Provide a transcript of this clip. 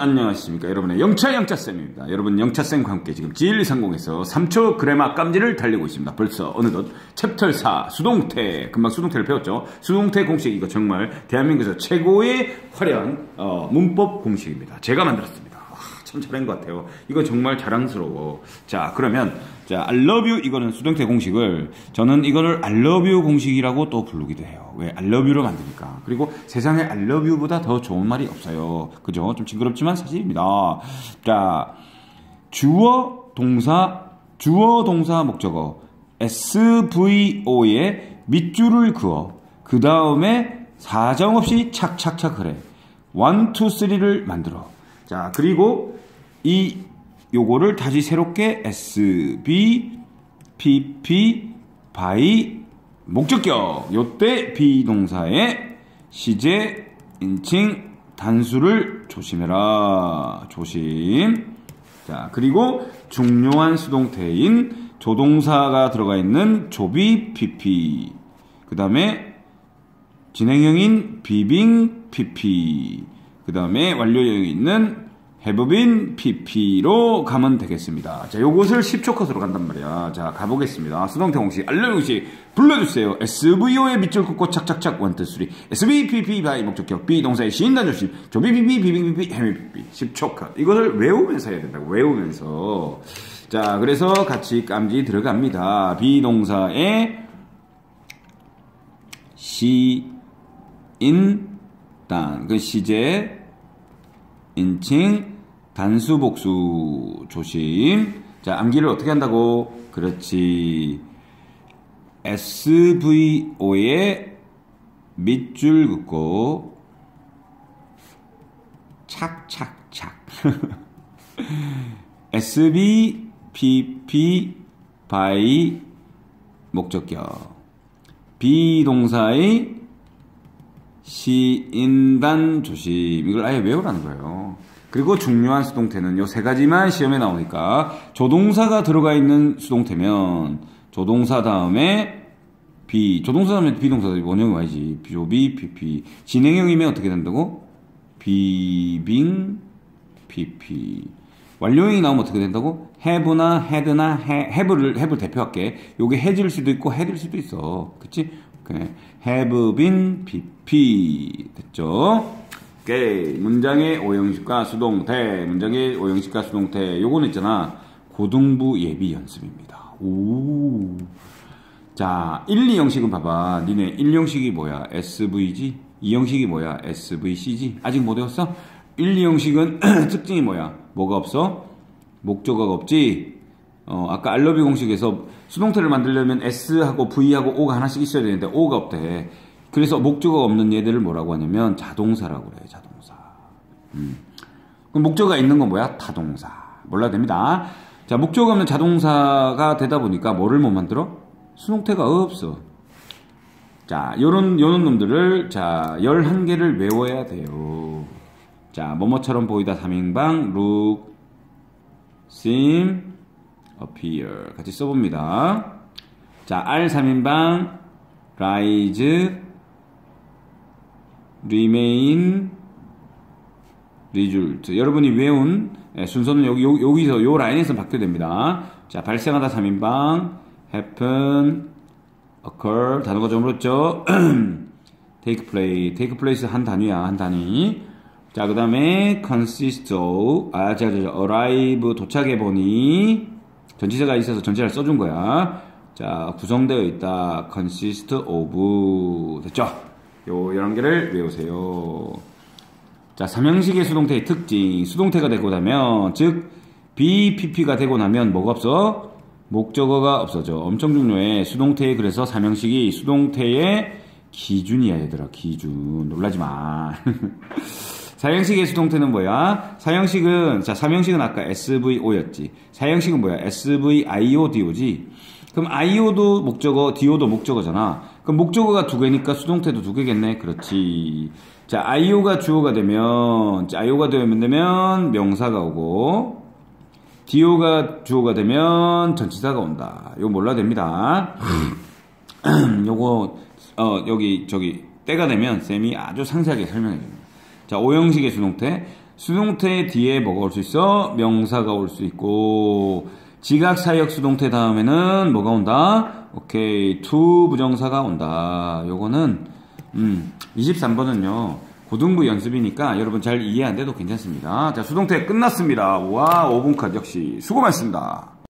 안녕하십니까. 여러분의 영차 영차쌤입니다. 여러분 영차쌤과 함께 지금 G120에서 3초 그래마 깜지를 달리고 있습니다. 벌써 어느덧 챕터 4 수동태. 금방 수동태를 배웠죠? 수동태 공식 이거 정말 대한민국에서 최고의 화려한 어, 문법 공식입니다. 제가 만들었습니다 참 잘한 것 같아요. 이거 정말 자랑스러워. 자, 그러면, 자, I love you 이거는 수동태 공식을, 저는 이거를 I love you 공식이라고 또 부르기도 해요. 왜? I love you로 만드니까. 그리고 세상에 I love you보다 더 좋은 말이 없어요. 그죠? 좀 징그럽지만 사실입니다. 자, 주어, 동사, 주어, 동사, 목적어, SVO에 밑줄을 그어, 그 다음에 사정없이 착착착 그래. 1, 2, 3를 만들어. 자, 그리고 이 요거를 다시 새롭게 SB, PP, by, 목적격. 요때 비동사의 시제, 인칭, 단수를 조심해라. 조심. 자, 그리고 중요한 수동태인 조동사가 들어가 있는 조비 PP. 그 다음에 진행형인 비빙 PP. 그 다음에 완료형이 있는 해법인 PP로 가면 되겠습니다. 자, 요것을 10초 컷으로 간단 말이야. 자, 가보겠습니다. 수동태 공식, 알람 공식 불러주세요. SVO의 밑줄 긋고 착착착 1, 2, 3. SVPP 바이 목적격 B 동사의 시인단 조심. 조비PP, 비빙PP, 해미PP 10초 컷. 이것을 외우면서 해야 된다고. 외우면서. 자, 그래서 같이 깜지 들어갑니다. 비동사의 시인 단, 그 시제, 인칭, 단수, 복수, 조심. 자, 암기를 어떻게 한다고? 그렇지. SVO에 밑줄 긋고, 착착착. SBPP, by, 목적격. 비동사의 시인단 조심 이걸 아예 외우라는 거예요. 그리고 중요한 수동태는 요 세 가지만 시험에 나오니까 조동사가 들어가 있는 수동태면 조동사 다음에 비 조동사 다음에 비동사 원형이 와야지 비조비 피피 진행형이면 어떻게 된다고? 비빙 피피 완료형이 나오면 어떻게 된다고? have나 had나 have를 have 대표할게. 요게 해질 수도 있고 해질 수도 있어. 그치? 그래. have been pp 됐죠? 오케이. 문장의 오형식과 수동태, 문장의 오형식과 수동태. 요거는 있잖아. 고등부 예비 연습입니다. 오. 자, 1, 2형식은 봐봐. 니네 1형식이 뭐야? SVG? 2형식이 뭐야? SVCG? 아직 못 외웠어? 1, 2형식은 특징이 뭐야? 뭐가 없어? 목적어가 없지? 어, 아까 알러비 공식에서 수동태를 만들려면 S하고 V하고 O가 하나씩 있어야 되는데 O가 없대. 그래서 목적어가 없는 얘들을 뭐라고 하냐면 자동사라고 그래, 자동사. 음. 그럼 목적어가 있는 건 뭐야? 타동사. 몰라야 됩니다. 자, 목적어 없는 자동사가 되다 보니까 뭐를 못 만들어? 수동태가 없어. 자, 요런, 요런 놈들을, 자, 11개를 외워야 돼요. 자, 뭐뭐처럼 보이다 3인방, look, seem, appear. 같이 써봅니다. 자, R 3인방, rise, remain, result. 여러분이 외운 순서는 여기, 여기서, 요 라인에서 바뀌어야 됩니다. 자, 발생하다 3인방, happen, occur, 단어가 좀 어렵죠? take place, take place 한 단위야, 한 단위. 자, 그 다음에 consist of, 아, 자, 자, arrive, 도착해 보니, 전치사가 있어서 전치사를 써준 거야. 자, 구성되어 있다. consist of. 됐죠? 요 11개를 외우세요. 자, 삼형식의 수동태의 특징. 수동태가 되고 나면, 즉, BPP가 되고 나면 뭐가 없어? 목적어가 없어져. 엄청 중요해. 수동태에 그래서 삼형식이 수동태의 기준이야, 얘들아. 기준. 놀라지 마. 사형식의 수동태는 뭐야? 사형식은, 자, 삼형식은 아까 SVO였지. 사형식은 뭐야? SVIODO지. 그럼 IO도 목적어, DO도 목적어잖아. 그럼 목적어가 두 개니까 수동태도 두 개겠네. 그렇지. 자, IO가 주어가 되면, 자, IO가 되면 되면 명사가 오고, DO가 주어가 되면 전치사가 온다. 이거 몰라야 됩니다. 요거, 어, 여기, 저기, 때가 되면 쌤이 아주 상세하게 설명해 줍니다. 자, 오형식의 수동태. 수동태 뒤에 뭐가 올 수 있어? 명사가 올 수 있고 지각 사역 수동태 다음에는 뭐가 온다? 오케이 to 부정사가 온다. 요거는 음 23번은요. 고등부 연습이니까 여러분 잘 이해 안 돼도 괜찮습니다. 자 수동태 끝났습니다. 와 5분 컷 역시 수고 많습니다.